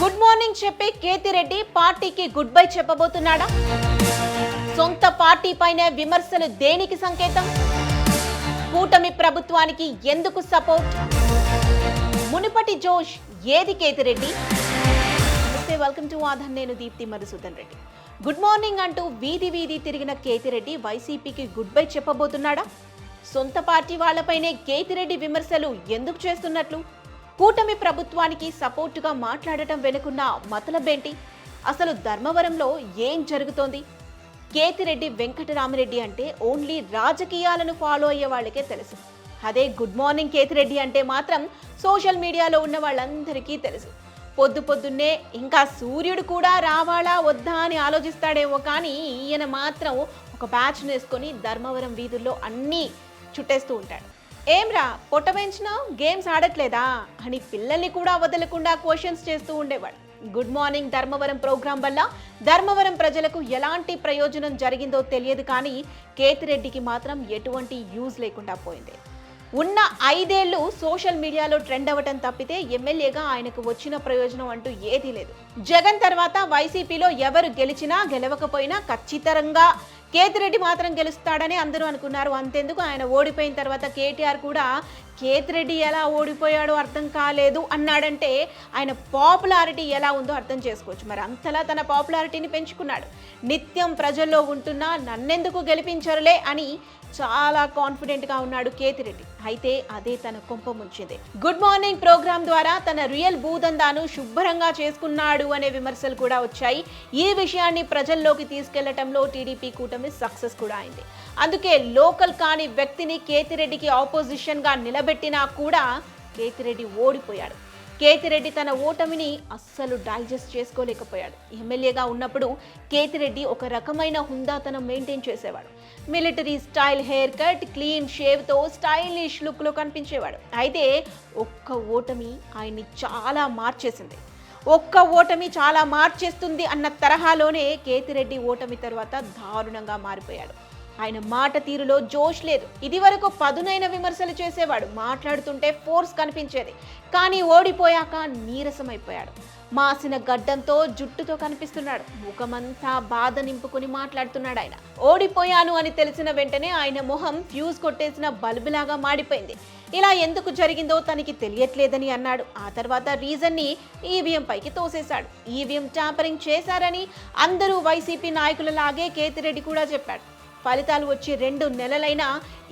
Good morning చెప్పి కేతిరెడ్డి పార్టీకి good bye చెప్పబోతున్నాడా? సొంత పార్టీ పైన విమర్శలు దేనికి సంకేతం? కూటమి ప్రభుత్వానికి ఎందుకు సపోర్ట్? మునుపటి జోష్ ఏది కేతిరెడ్డి నమస్తే వెల్కమ్ టు ఆధన్ నేను దీప్తి మధుసూదన్ రెడ్డి. గుడ్ మార్నింగ్ అంటూ వీధి వీధి తిరిగిన కేతిరెడ్డి వైసీపీకి గుడ్ బై చెప్పబోతున్నాడా? సొంత పార్టీ వాళ్ళపైనే కేతిరెడ్డి విమర్శలు ఎందుకు చేస్తున్నట్లు? కూటమి ప్రభుత్వానికి సపోర్టుగా మాట్లాడటం వెనుకున్న మతలబేంటి? అసలు ధర్మవరంలో ఏం జరుగుతోంది? కేతిరెడ్డి వెంకటరామరెడ్డి అంటే ఓన్లీ రాజకీయాలను ఫాలో అయ్యే వాళ్ళకే తెలుసు. అదే గుడ్ మార్నింగ్ కేతిరెడ్డి అంటే మాత్రం సోషల్ మీడియాలో ఉన్న వాళ్ళందరికీ తెలుసు. పొద్దు పొద్దున్నే ఇంకా సూర్యుడు కూడా రావాలా వద్దా అని ఆలోచిస్తాడేమో కానీ ఈయన మాత్రం ఒక బ్యాచ్ వేసుకొని ధర్మవరం వీధుల్లో అన్నీ చుట్టేస్తూ ఉంటాడు. ఏమ్రా పొట్ట పెంచినావు గేమ్స్ ఆడట్లేదా? అని పిల్లల్ని కూడా వదలకుండా క్వశ్చన్స్ చేస్తూ ఉండేవాడు. గుడ్ మార్నింగ్ ధర్మవరం ప్రోగ్రాం వల్ల ధర్మవరం ప్రజలకు ఎలాంటి ప్రయోజనం జరిగిందో తెలియదు కానీ కేతిరెడ్డికి మాత్రం ఎటువంటి యూజ్ లేకుండా పోయింది. ఉన్న ఐదేళ్ళు సోషల్ మీడియాలో ట్రెండ్ అవ్వటం తప్పితే ఎమ్మెల్యేగా ఆయనకు వచ్చిన ప్రయోజనం అంటూ ఏదీ లేదు. జగన్ తర్వాత వైసీపీలో ఎవరు గెలిచినా గెలవకపోయినా ఖచ్చితంగా కేతిరెడ్డి మాత్రం గెలుస్తాడని అందరూ అనుకున్నారు. అంతెందుకు? ఆయన ఓడిపోయిన తర్వాత కేటీఆర్ కూడా కేతిరెడ్డి ఎలా ఓడిపోయాడో అర్థం కాలేదు. అన్నాడంటే ఆయన పాపులారిటీ ఎలా ఉందో అర్థం చేసుకోవచ్చు. మరి అంతలా తన పాపులారిటీని పెంచుకున్నాడు. నిత్యం ప్రజల్లో ఉంటున్నా నన్నెందుకు గెలిపించరులే అని చాలా కాన్ఫిడెంట్గా ఉన్నాడు కేతిరెడ్డి. అయితే అదే తన కుంప ముంచింది. గుడ్ మార్నింగ్ ప్రోగ్రామ్ ద్వారా తన రియల్ భూదందాను శుభ్రంగా చేసుకున్నాడు అనే విమర్శలు కూడా వచ్చాయి. ఈ విషయాన్ని ప్రజల్లోకి తీసుకెళ్ళటంలో టీడీపీ కూటమి సక్సెస్ కూడా అయింది. అందుకే లోకల్ కాని వ్యక్తిని కేతిరెడ్డికి ఆపోజిషన్గా గా పెట్టినా కూడా కేతిరెడ్డి ఓడిపోయాడు. కేతిరెడ్డి తన ఓటమిని అస్సలు డైజెస్ట్ చేసుకోలేకపోయాడు. ఎమ్మెల్యేగా ఉన్నప్పుడు కేతిరెడ్డి ఒక రకమైన హుందాతనం మెయింటైన్ చేసేవాడు. Military style hair cut clean షేవ్తో stylish లుక్లో కనిపించేవాడు. అయితే ఒక్క ఓటమి ఆయన్ని చాలా మార్చేసింది. ఒక్క ఓటమి చాలా మార్చేస్తుంది అన్న తరహాలోనే కేతిరెడ్డి ఓటమి తర్వాత దారుణంగా మారిపోయాడు. ఆయన మాట తీరులో జోష్ లేదు. ఇది వరకు పదునైన విమర్శలు చేసేవాడు. మాట్లాడుతుంటే ఫోర్స్ కనిపించేది. కానీ ఓడిపోయాక నీరసమైపోయాడు. మాసిన గడ్డంతో జుట్టుతో కనిపిస్తున్నాడు. ముఖమంతా బాధ నింపుకుని మాట్లాడుతున్నాడు ఆయన. ఓడిపోయాను అని తెలిసిన వెంటనే ఆయన మొహం ఫ్యూజ్ కొట్టేసిన బల్బులాగా మాడిపోయింది. ఇలా ఎందుకు జరిగిందో తనకి తెలియట్లేదని అన్నాడు. ఆ తర్వాత రీజన్ని ఈవీఎం పైకి తోసేశాడు. ఈవీఎం ట్యాంపరింగ్ చేశారని అందరూ వైసీపీ నాయకులలాగే కేతిరెడ్డి కూడా చెప్పాడు. ఫలితాలు వచ్చి రెండు నెలలైనా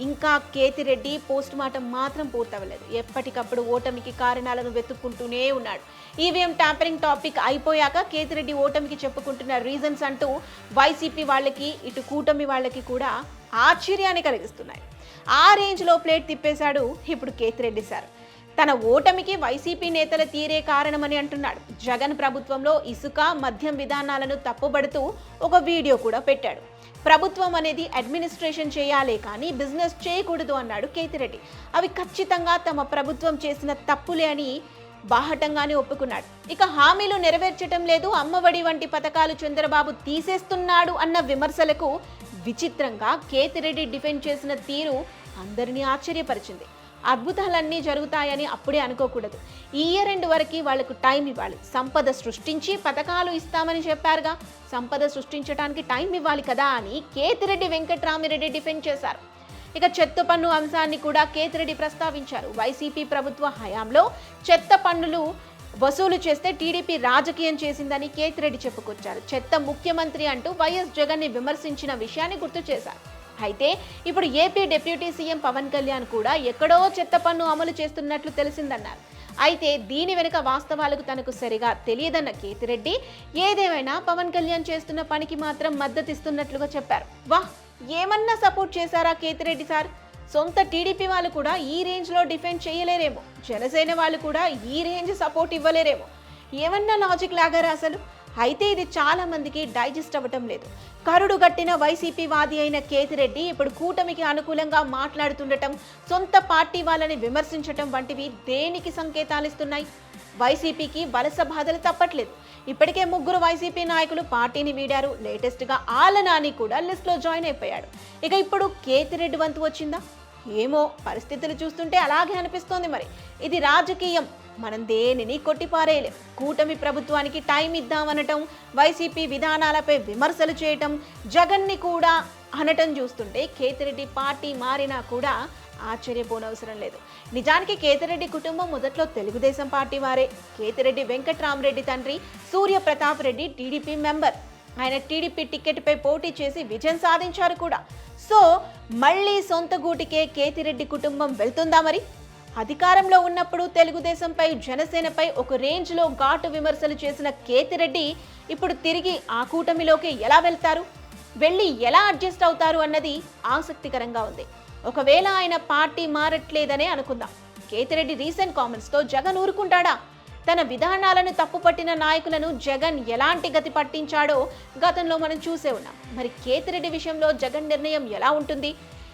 ఇంకా కేతిరెడ్డి పోస్ట్ మార్టం మాత్రం పూర్తవలేదు. ఎప్పటికప్పుడు ఓటమికి కారణాలను వెతుక్కుంటూనే ఉన్నాడు. ఈవీఎం ట్యాంపరింగ్ టాపిక్ అయిపోయాక కేతిరెడ్డి ఓటమికి చెప్పుకుంటున్న రీజన్స్ అంటూ వైసీపీ వాళ్ళకి ఇటు కూటమి వాళ్ళకి కూడా ఆశ్చర్యాన్ని కలిగిస్తున్నాయి. ఆ రేంజ్లో ప్లేట్ తిప్పేశాడు ఇప్పుడు కేతిరెడ్డి సార్. తన ఓటమికి వైసీపీ నేతల తీరే కారణమని అంటున్నాడు. జగన్ ప్రభుత్వంలో ఇసుక మద్యం విధానాలను తప్పుబడుతూ ఒక వీడియో కూడా పెట్టాడు. ప్రభుత్వం అనేది అడ్మినిస్ట్రేషన్ చేయాలే కానీ బిజినెస్ చేయకూడదు అన్నాడు కేతిరెడ్డి. అవి ఖచ్చితంగా తమ ప్రభుత్వం చేసిన తప్పులే అని బాహటంగానే ఒప్పుకున్నాడు. ఇక హామీలు నెరవేర్చటం లేదు అమ్మఒడి వంటి పథకాలు చంద్రబాబు తీసేస్తున్నాడు అన్న విమర్శలకు విచిత్రంగా కేతిరెడ్డి డిఫెండ్ చేసిన తీరు అందరినీ ఆశ్చర్యపరిచింది. అద్భుతాలన్నీ జరుగుతాయని అప్పుడే అనుకోకూడదు. ఈ ఇయర్ ఎండ్ వరకు వాళ్ళకు టైం ఇవ్వాలి. సంపద సృష్టించి పథకాలు ఇస్తామని చెప్పారుగా. సంపద సృష్టించడానికి టైం ఇవ్వాలి కదా అని కేతిరెడ్డి వెంకట్రామిరెడ్డి డిఫెండ్ చేశారు. ఇక చెత్త పన్ను అంశాన్ని కూడా కేతిరెడ్డి ప్రస్తావించారు. వైసీపీ ప్రభుత్వ హయాంలో చెత్త పన్నులు వసూలు చేస్తే టీడీపీ రాజకీయం చేసిందని కేతిరెడ్డి చెప్పుకొచ్చారు. చెత్త ముఖ్యమంత్రి అంటూ వైఎస్ జగన్ని విమర్శించిన విషయాన్ని గుర్తు చేశారు. అయితే ఇప్పుడు AP deputy CM Pawan Kalyan కూడా ఎక్కడో చెత్త పన్ను అమలు చేస్తున్నట్లు తెలిసిందన్నారు. అయితే దీని వెనుక వాస్తవాలకు తనకు సరిగా తెలియదన్న కేతిరెడ్డి ఏదేమైనా పవన్ కళ్యాణ్ చేస్తున్న పనికి మాత్రం మద్దతిస్తున్నట్లుగా చెప్పారు. వాహ్ ఏమన్నా సపోర్ట్ చేశారా కేతిరెడ్డి సార్? సొంత టీడీపీ వాళ్ళు కూడా ఈ రేంజ్లో డిఫెండ్ చేయలేరేమో. జనసేన వాళ్ళు కూడా ఈ రేంజ్ సపోర్ట్ ఇవ్వలేరేమో. ఏమన్నా లాజిక్ లాగారా అసలు? అయితే ఇది చాలా మందికి డైజెస్ట్ అవ్వటం లేదు. కరుడు గట్టిన వైసీపీ వాది అయిన కేతిరెడ్డి ఇప్పుడు కూటమికి అనుకూలంగా మాట్లాడుతుండటం సొంత పార్టీ వాళ్ళని విమర్శించటం వంటివి దేనికి సంకేతాలు ఇస్తున్నాయి వైసీపీకి వలస బాధలు తప్పట్లేదు. ఇప్పటికే ముగ్గురు వైసీపీ నాయకులు పార్టీని వీడారు. లేటెస్ట్గా ఆల నాని కూడా లిస్ట్లో జాయిన్ అయిపోయాడు. ఇక ఇప్పుడు కేతిరెడ్డి వంతు వచ్చిందా? ఏమో పరిస్థితులు చూస్తుంటే అలాగే అనిపిస్తోంది మరి. ఇది రాజకీయం. మనం దేనిని కొట్టిపారేయలేం. కూటమి ప్రభుత్వానికి టైం ఇద్దామనటం వైసీపీ విధానాలపై విమర్శలు చేయటం జగన్ని కూడా అనటం చూస్తుంటే కేతిరెడ్డి పార్టీ మారినా కూడా ఆశ్చర్యపోనవసరం లేదు. నిజానికి కేతిరెడ్డి కుటుంబం మొదట్లో తెలుగుదేశం పార్టీ వారే. కేతిరెడ్డి వెంకట్రామరెడ్డి తండ్రి సూర్య ప్రతాప్ రెడ్డి టీడీపీ మెంబర్. ఆయన టీడీపీ టికెట్పై పోటీ చేసి విజయం సాధించారు కూడా. సో మళ్ళీ సొంత గూటికే కేతిరెడ్డి కుటుంబం వెళ్తుందా మరి? అధికారంలో ఉన్నప్పుడు తెలుగుదేశంపై జనసేనపై ఒక రేంజ్లో ఘాటు విమర్శలు చేసిన కేతిరెడ్డి ఇప్పుడు తిరిగి ఆ కూటమిలోకి ఎలా వెళ్తారు? వెళ్ళి ఎలా అడ్జస్ట్ అవుతారు అన్నది ఆసక్తికరంగా ఉంది. ఒకవేళ ఆయన పార్టీ మారట్లేదనే అనుకుందాం. కేతిరెడ్డి రీసెంట్ కామెంట్స్తో జగన్ ఊరుకుంటాడా? తన విధానాలను తప్పుపట్టిన నాయకులను జగన్ ఎలాంటి గతి పట్టించాడో గతంలో మనం చూసే ఉన్నాం. మరి కేతిరెడ్డి విషయంలో జగన్ నిర్ణయం ఎలా ఉంటుంది?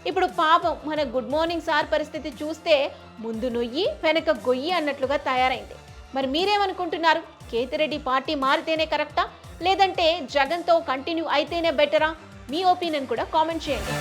ఇప్పుడు పాపం మన గుడ్ మార్నింగ్ సార్ పరిస్థితి చూస్తే ముందు నొయ్యి వెనక గొయ్యి అన్నట్లుగా తయారైంది. మరి మీరేమనుకుంటున్నారు? కేతిరెడ్డి పార్టీ మారితేనే కరెక్టా? లేదంటే జగన్తో కంటిన్యూ అయితేనే బెటరా? మీ ఒపీనియన్ కూడా కామెంట్ చేయండి.